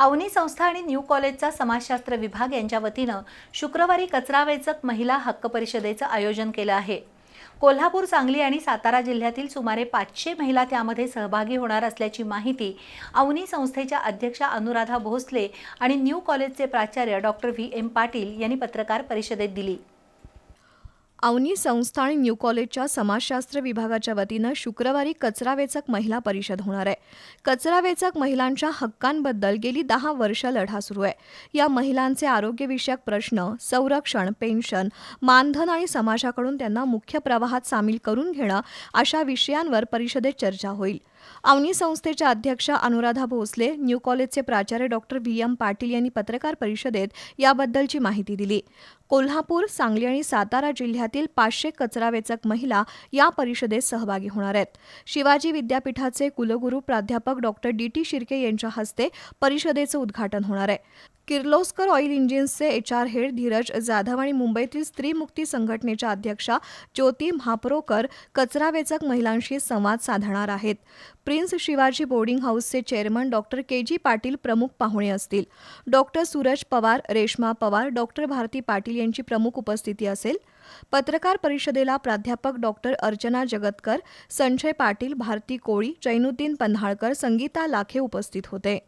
अवनी संस्था आणि न्यू कॉलेजचा समाजशास्त्र विभाग यांच्या वतीनं शुक्रवारी कचरा वेचक महिला हक्क परिषदेचं आयोजन केलं आहे. कोल्हापूर सांगली आणि सातारा जिल्ह्यातील सुमारे पाचशे महिला त्यामध्ये सहभागी होणार असल्याची माहिती अवनी संस्थेच्या अध्यक्षा अनुराधा भोसले आणि न्यू कॉलेजचे प्राचार्य डॉक्टर व्ही एम पाटील यांनी पत्रकार परिषदेत दिली. अवनी संस्था आणि न्यू कॉलेजच्या समाजशास्त्र विभागाच्या वतीनं शुक्रवारी कचरा वेचक महिला परिषद होणार आहे. कचरा वेचक महिलांच्या हक्कांबद्दल गेली दहा वर्ष लढा सुरू आहे. या महिलांचे आरोग्यविषयक प्रश्न संरक्षण पेन्शन मानधन आणि समाजाकडून त्यांना मुख्य प्रवाहात सामील करून घेणं अशा विषयांवर परिषदेत चर्चा होईल. अवनी संस्थेच्या अध्यक्षा अनुराधा भोसले न्यू कॉलेजचे प्राचार्य डॉक्टर व्ही. एम. पाटील यांनी पत्रकार परिषदेत याबद्दलची माहिती दिली. कोल्हापूर सांगली आणि सातारा जिल्ह्यातील पाचशे कचरावेचक महिला या परिषदेत सहभागी होणार आहेत. शिवाजी विद्यापीठाचे कुलगुरू प्राध्यापक डॉक्टर डी. टी. शिर्के यांच्या हस्ते परिषदेचं उद्घाटन होणार आहे. Kirloskar oil इंजिन्सचे H R head Dhiraj Jadhav आणि मुंबईतील स्त्री मुक्ती संघटनेच्या अध्यक्षा ज्योती म्हापरोकर कचरा वेचक महिलांशी संवाद साधणार आहेत. प्रिन्स शिवाजी बोर्डिंग हाऊसचे chairman doctor K G Patil प्रमुख पाहुणे असतील. डॉक्टर सूरज पवार रेश्मा पवार डॉक्टर भारती पाटील यांची प्रमुख उपस्थिती असेल. पत्रकार परिषदेला प्राध्यापक डॉक्टर अर्चना जगतकर संजय पाटील भारती कोळी जैनुद्दीन पन्हाळकर संगीता लाखे उपस्थित होते.